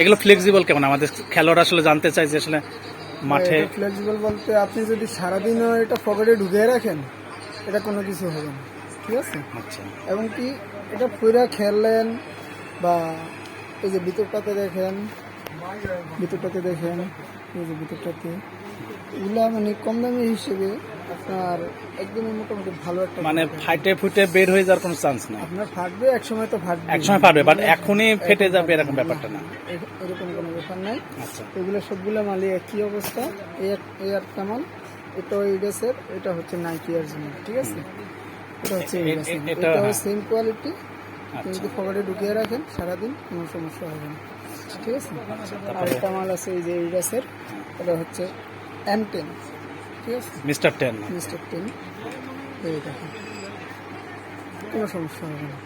এগুলো ফ্লেক্সিবল কেমন? আমাদের খেলোয়াড় আসলে জানতে চাই যে আসলে মাঠে ফ্লেক্সিবল বলতে আপনি যদি সারাদিনও এটা পকেটে ঢুকিয়ে রাখেন এটা কোনো কিছু হবে না। ঠিক আছে? আচ্ছা। এবং কি এটা পুরা খেললেন বা এই যে ভিতরটাতে দেখেন ভিতরটাতে দেখেন এই যে ভিতরটাতে এগুলো মানে কম দামি হিসেবে আপনার একদমই মোটামুটি ভালো একটা মানে ফাইটে ফুটে বের হয়ে যাওয়ার কোনো চান্স নাই। আপনার ফাটবে এক সময় তো ফাটবে একসময় পারবে বাট এখনই ফেটে যাবে এরকম ব্যাপারটা না। এরকম কোনো ব্যাপার নাই। আচ্ছা। এগুলো সবগুলো মালি একই অবস্থা? এই এক- একটা মাল এটা ইডেসের এটা হচ্ছে নাইকি এর জন্য ঠিক আছে? এটা হচ্ছে এটাও হ্যাঁ। সেম কোয়ালিটি আচ্ছা। যদি পকেটে ঢুকিয়ে রাখেন সারাদিন কোনো সমস্যা হবে না। ঠিক আছে? আচ্ছা, আর একটা মাল আছে এই যে এই ইডাসের এটা হচ্ছে এম টেন ঠিক আছে মিস্টার টেন। Mister ten. এই দেখেন কোনো সমস্যা হবে না।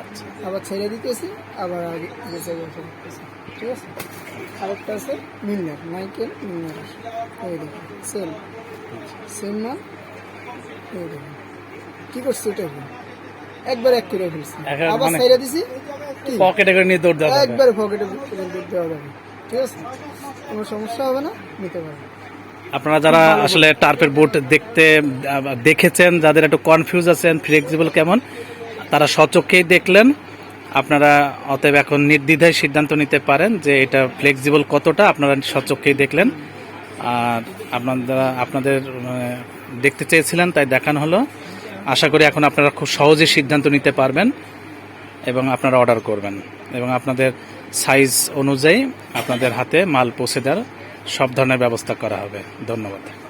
আচ্ছা। আবার ছেড়ে দিতেছি আবার আগে আগে ঠিক আছে? আরেকটা আছে মিলনার নাইকেল মিলনার এই দেখুন সেম সেম মাল এই দেখুন কি করছি এটা? একবার এক করে ফেলছি। আবার মানে- ছেড়ে দিছি পকেটে করে নিয়ে দৌড় দেওয়া একবার পকেটে দেওয়া যাবে। ঠিক আছে? কোনো সমস্যা হবে না? নিতে পারবে আপনারা যারা আসলে টার্পের বোট দেখতে দেখেছেন, যাদের একটু কনফিউজ আছেন ফ্লেক্সিবল কেমন, তারা সচক্ষেই দেখলেন। আপনারা অতএব এখন নির্দ্বিধায় সিদ্ধান্ত নিতে পারেন যে এটা ফ্লেক্সিবল কতটা, আপনারা সচক্ষেই দেখলেন। আর আপনারা, আপনাদের দেখতে চেয়েছিলেন, তাই দেখানো হলো। আশা করি এখন আপনারা খুব সহজে সিদ্ধান্ত নিতে পারবেন এবং আপনারা অর্ডার করবেন। এবং আপনাদের সাইজ অনুযায়ী আপনাদের হাতে মাল পৌঁছে দেওয়ার সব ধরনের ব্যবস্থা করা হবে। ধন্যবাদ।